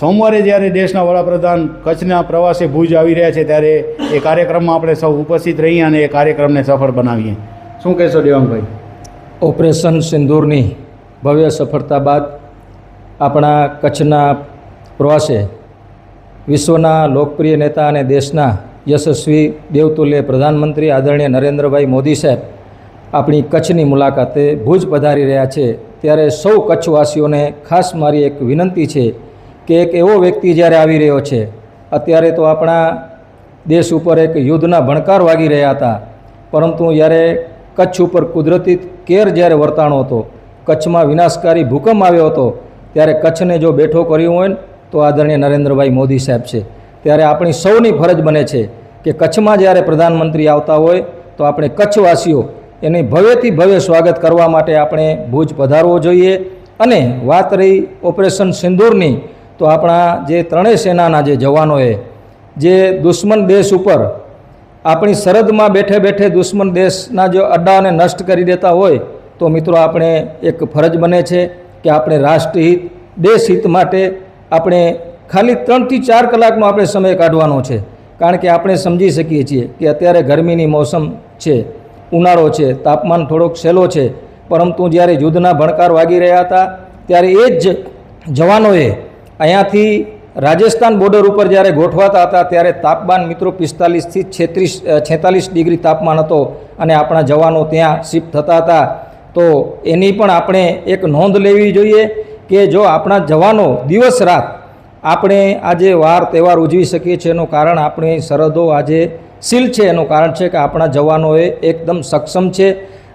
સોમવારે જ્યારે દેશના વડાપ્રધાન કચ્છના પ્રવાસે ભુજ આવી રહ્યા છે, ત્યારે એ કાર્યક્રમમાં આપણે સૌ ઉપસ્થિત રહીએ અને એ કાર્યક્રમને સફળ બનાવીએ. શું કહેશો દેવાંગભાઈ? ઓપરેશન સિંદૂરની ભવ્ય સફળતા બાદ આપણા કચ્છના પ્રવાસે વિશ્વના લોકપ્રિય નેતા અને દેશના યશસ્વી દેવતુલ્ય પ્રધાનમંત્રી આદરણીય નરેન્દ્રભાઈ મોદી સાહેબ આપણી કચ્છની મુલાકાતે ભુજ પધારી રહ્યા છે. ત્યારે સૌ કચ્છવાસીઓને ખાસ મારી એક વિનંતી છે કે એક એવો વ્યક્તિ જ્યારે આવી રહ્યો છે, અત્યારે તો આપણા દેશ ઉપર એક યુદ્ધના ભણકાર વાગી રહ્યા હતા. પરંતુ જ્યારે કચ્છ ઉપર કુદરતી કેર જ્યારે વર્તાણો હતો, કચ્છમાં વિનાશકારી ભૂકંપ આવ્યો હતો, ત્યારે કચ્છને જો બેઠો કર્યું હોય ને, તો આદરણીય નરેન્દ્રભાઈ મોદી સાહેબ છે. ત્યારે આપણી સૌની ફરજ બને છે કે કચ્છમાં જ્યારે પ્રધાનમંત્રી આવતા હોય, તો આપણે કચ્છવાસીઓ એને ભવ્યથી ભવ્ય સ્વાગત કરવા માટે આપણે ભુજ પધારવો જોઈએ. અને વાત રહી ઓપરેશન સિંદૂરની તો આપણા જે ત્રણેય સેનાના જે જવાનોએ, જે દુશ્મન દેશ ઉપર આપણી સરહદમાં બેઠે બેઠે દુશ્મન દેશના જો અડ્ડાઓને નષ્ટ કરી દેતા હોય, તો મિત્રો આપણે એક ફરજ બને છે કે આપણે રાષ્ટ્રહિત, દેશહિત માટે આપણે ખાલી ત્રણથી ચાર કલાકનો આપણે સમય કાઢવાનો છે. કારણ કે આપણે સમજી શકીએ છીએ કે અત્યારે ગરમીની મોસમ છે, ઉનાળો છે, તાપમાન થોડોક સહેલો છે. પરંતુ જ્યારે યુદ્ધના ભણકાર વાગી રહ્યા હતા, ત્યારે એ જ જવાનોએ અહીંયાથી રાજસ્થાન બોર્ડર ઉપર જ્યારે ગોઠવાતા હતા, ત્યારે તાપમાન મિત્રો પિસ્તાલીસથી છેત્રીસ છેતાલીસ ડિગ્રી તાપમાન હતો અને આપણા જવાનો ત્યાં શિફ્ટ થતા હતા. તો એની પણ આપણે એક નોંધ લેવી જોઈએ કે જો આપણા જવાનો દિવસ રાત આપણે આજે વાર તહેવાર ઉજવી શકીએ છીએ, એનું કારણ આપણી સરહદો આજે સીલ છે. એનું કારણ છે કે આપણા જવાનોએ એકદમ સક્ષમ છે.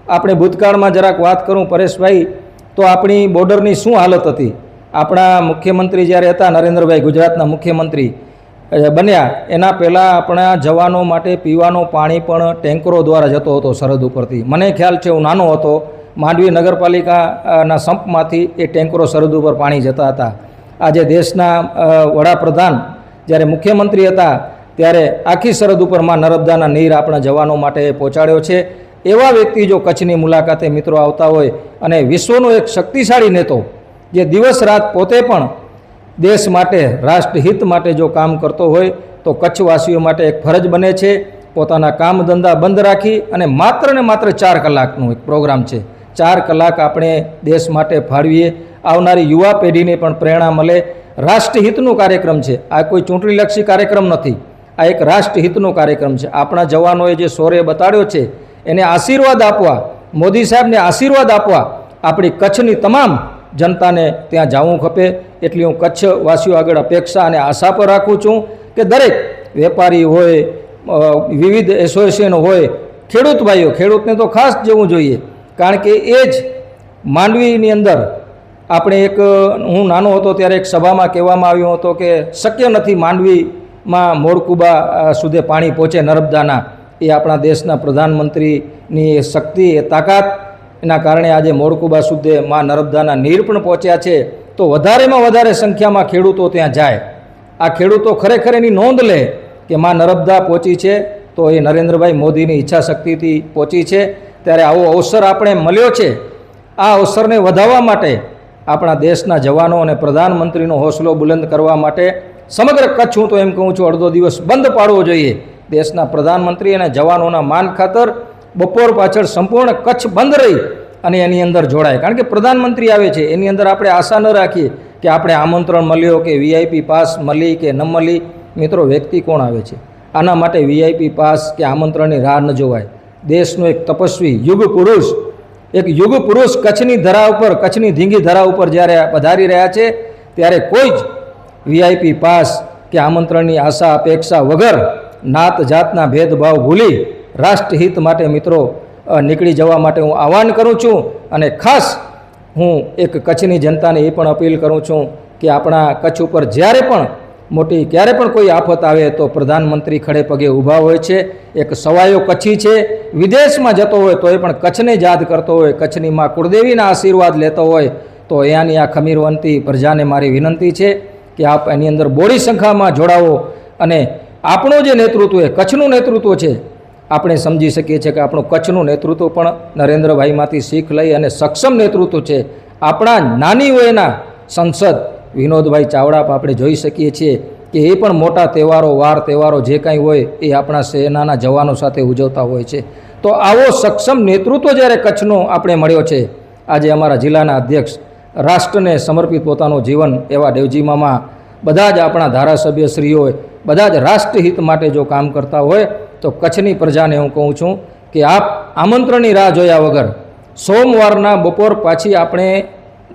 આપણે ભૂતકાળમાં જરાક વાત કરું પરેશભાઈ, તો આપણી બોર્ડરની શું હાલત હતી? આપણા મુખ્યમંત્રી જ્યારે હતા, નરેન્દ્રભાઈ ગુજરાતના મુખ્યમંત્રી બન્યા. એના પહેલાં આપણા જવાનો માટે પીવાનું પાણી પણ ટેન્કરો દ્વારા જતો હતો સરહદ ઉપરથી. મને ખ્યાલ છે, હું નાનો હતો, માંડવી નગરપાલિકાના સંપમાંથી એ ટેન્કરો સરહદ ઉપર પાણી જતા હતા. આજે દેશના વડાપ્રધાન જ્યારે મુખ્યમંત્રી હતા, ત્યારે આખી સરહદ ઉપરમાં નર્મદાના નીર આપણા જવાનો માટે પહોંચાડ્યો છે. એવા વ્યક્તિ જો કચ્છની મુલાકાતે મિત્રો આવતા હોય અને વિશ્વનો એક શક્તિશાળી નેતો જે દિવસ રાત પોતે પણ દેશ માટે, રાષ્ટ્રહિત માટે જો કામ કરતો હોય, તો કચ્છવાસીઓ માટે એક ફરજ બને છે, પોતાના કામ ધંધા બંધ રાખી અને માત્ર ને માત્ર ચાર કલાકનો એક પ્રોગ્રામ છે. ચાર કલાક આપણે દેશ માટે ફાળવીએ, આવનારી યુવા પેઢીને પણ પ્રેરણા મળે. રાષ્ટ્રહિતનો કાર્યક્રમ છે. આ કોઈ ચૂંટણીલક્ષી કાર્યક્રમ નથી. આ એક રાષ્ટ્રહિતનો કાર્યક્રમ છે. આપણા જવાનોએ જે શૌર્ય બતાડ્યો છે, એને આશીર્વાદ આપવા, મોદી સાહેબને આશીર્વાદ આપવા આપણી કચ્છની તમામ જનતાને ત્યાં જવું ખપે એટલી હું કચ્છવાસીઓ આગળ અપેક્ષા અને આશા પર રાખું છું કે દરેક વેપારી હોય વિવિધ એસોસિએશન હોય, ખેડૂત ભાઈઓ, ખેડૂતને તો ખાસ જવું જોઈએ. કારણ કે એ જ માંડવીની અંદર આપણે એક, હું નાનો હતો ત્યારે એક સભામાં કહેવામાં આવ્યો હતો કે શક્ય નથી માંડવીમાં મોરકુબા સુધી પાણી પહોંચે નર્મદાના. એ આપણા દેશના પ્રધાનમંત્રીની શક્તિ, એ તાકાત એના કારણે આજે મોરકુબા સુધી માં નર્મદાના નીર પણ પહોંચ્યા છે. તો વધારેમાં વધારે સંખ્યામાં ખેડૂતો ત્યાં જાય. આ ખેડૂતો ખરેખર એની નોંધ લે કે માં નર્મદા પહોંચી છે તો એ નરેન્દ્રભાઈ મોદીની ઈચ્છા શક્તિથી પહોંચી છે. ત્યારે આવો અવસર આપણે મળ્યો છે. આ અવસરને વધારવા માટે આપણા દેશના જવાનો અને પ્રધાનમંત્રીનો હોસલો બુલંદ કરવા માટે સમગ્ર કચ્છ હું તો એમ કહું છું અડધો દિવસ બંધ પાડવો જોઈએ. દેશના પ્રધાનમંત્રી અને જવાનોના માન ખાતર બપોર પાછળ સંપૂર્ણ કચ્છ બંધ રહી અને એની અંદર જોડાય. કારણ કે પ્રધાનમંત્રી આવે છે, એની અંદર આપણે આશા ન રાખીએ કે આપણે આમંત્રણ મળ્યો કે વીઆઈપી પાસ મળી કે ન મળી. મિત્રો, વ્યક્તિ કોણ આવે છે? આના માટે વીઆઈપી પાસ કે આમંત્રણની રાહ ન જોવાય. દેશનો એક તપસ્વી યુગ પુરુષ, એક યુગ પુરુષ કચ્છની ધરા ઉપર, કચ્છની ધીંગી ધરા ઉપર જ્યારે પધારી રહ્યા છે, ત્યારે કોઈ જ વીઆઈપી પાસ કે આમંત્રણની આશા, અપેક્ષા વગર નાત જાતના ભેદભાવ ભૂલી રાષ્ટ્રહિત માટે મિત્રો નીકળી જવા માટે હું આહવાન કરું છું અને ખાસ હું એક કચ્છની જનતાને એ પણ અપીલ કરું છું કે આપણા કચ્છ ઉપર જ્યારે પણ મોટી, ક્યારે પણ કોઈ આફત આવે તો પ્રધાનમંત્રી ખડે પગે ઊભા હોય છે, એક સવાયો કચ્છી છે, વિદેશમાં જતો હોય તો એ પણ કચ્છને યાદ કરતો હોય, કચ્છની માં કુળદેવીના આશીર્વાદ લેતો હોય, તો અહીંયાની આ ખમીરવંતી પ્રજાને મારી વિનંતી છે કે આપ એની અંદર બોડી સંખ્યામાં જોડાવો અને આપણું જે નેતૃત્વ એ કચ્છનું નેતૃત્વ છે આપણે સમજી શકીએ છીએ કે આપણું કચ્છનું નેતૃત્વ પણ નરેન્દ્રભાઈમાંથી શીખ લઈ અને સક્ષમ નેતૃત્વ છે. આપણા નાની વયના સંસદ વિનોદભાઈ ચાવડા આપણે જોઈ શકીએ છીએ કે એ પણ મોટા તહેવારો, વાર તહેવારો જે કાંઈ હોય એ આપણા સેનાના જવાનો સાથે ઉજવતા હોય છે. તો આવો સક્ષમ નેતૃત્વ જ્યારે કચ્છનો આપણે મળ્યો છે, આજે અમારા જિલ્લાના અધ્યક્ષ રાષ્ટ્રને સમર્પિત પોતાનું જીવન એવા દેવજી બધા જ આપણા ધારાસભ્યશ્રીઓએ બધા જ રાષ્ટ્રહિત માટે જો કામ કરતા હોય તો કચ્છની પ્રજાને હું કહું છું કે આપ આમંત્રણની રાહ જોયા વગર સોમવારના બપોર પાછી આપણે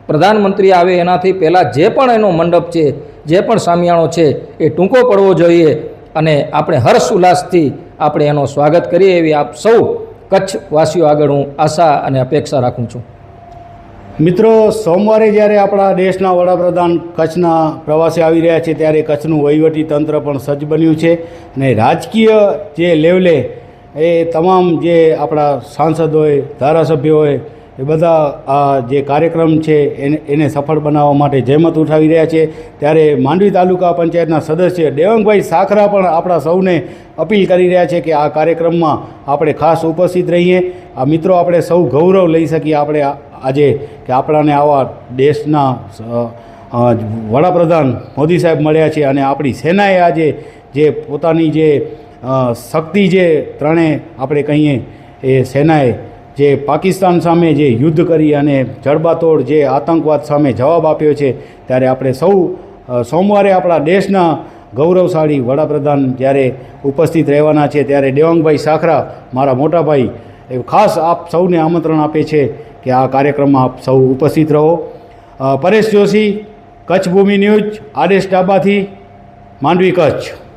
પ્રધાનમંત્રી આવે એનાથી પહેલાં જે પણ એનો મંડપ છે, જે પણ સામિયાણો છે, એ ટૂંકો પડવો જોઈએ અને આપણે હર્ષ ઉલ્લાસથી આપણે એનો સ્વાગત કરીએ એવી આપ સૌ કચ્છવાસીઓ આગળ હું આશા અને અપેક્ષા રાખું છું. મિત્રો, સોમવારે જ્યારે આપણા દેશના વડાપ્રધાન કચ્છના પ્રવાસે આવી રહ્યા છે, ત્યારે કચ્છનું વહીવટી તંત્ર પણ સજ્જ બન્યું છે અને રાજકીય જે લેવલે એ તમામ જે આપણા સાંસદ હોય, ધારાસભ્ય હોય, એ બધા આ જે કાર્યક્રમ છે, એને એને સફળ બનાવવા માટે જહેમત ઉઠાવી રહ્યા છે. ત્યારે માંડવી તાલુકા પંચાયતના સદસ્ય દેવંગભાઈ સાખરા પણ આપણા સૌને અપીલ કરી રહ્યા છે કે આ કાર્યક્રમમાં આપણે ખાસ ઉપસ્થિત રહીએ. આ મિત્રો, આપણે સૌ ગૌરવ લઈ શકીએ, આપણે આજે કે આપણાને આવા દેશના વડાપ્રધાન મોદી સાહેબ મળ્યા છે અને આપણી સેનાએ આજે જે પોતાની જે શક્તિ જે ત્રણે આપણે કહીએ એ સેનાએ જે પાકિસ્તાન સામે જે યુદ્ધ કરી અને જડબાતોડ જે આતંકવાદ સામે જવાબ આપ્યો છે, ત્યારે આપણે સૌ સોમવારે આપણા દેશના ગૌરવશાળી વડાપ્રધાન જ્યારે ઉપસ્થિત રહેવાના છે, ત્યારે દેવાંગભાઈ સાખરા, મારા મોટાભાઈ, એ ખાસ આપ સૌને આમંત્રણ આપે છે કે આ કાર્યક્રમમાં આપ સૌ ઉપસ્થિત રહો. પરેશ જોશી, કચ્છ ભૂમિ ન્યૂઝ, આદેશ ડાબાથી, માંડવી કચ્છ.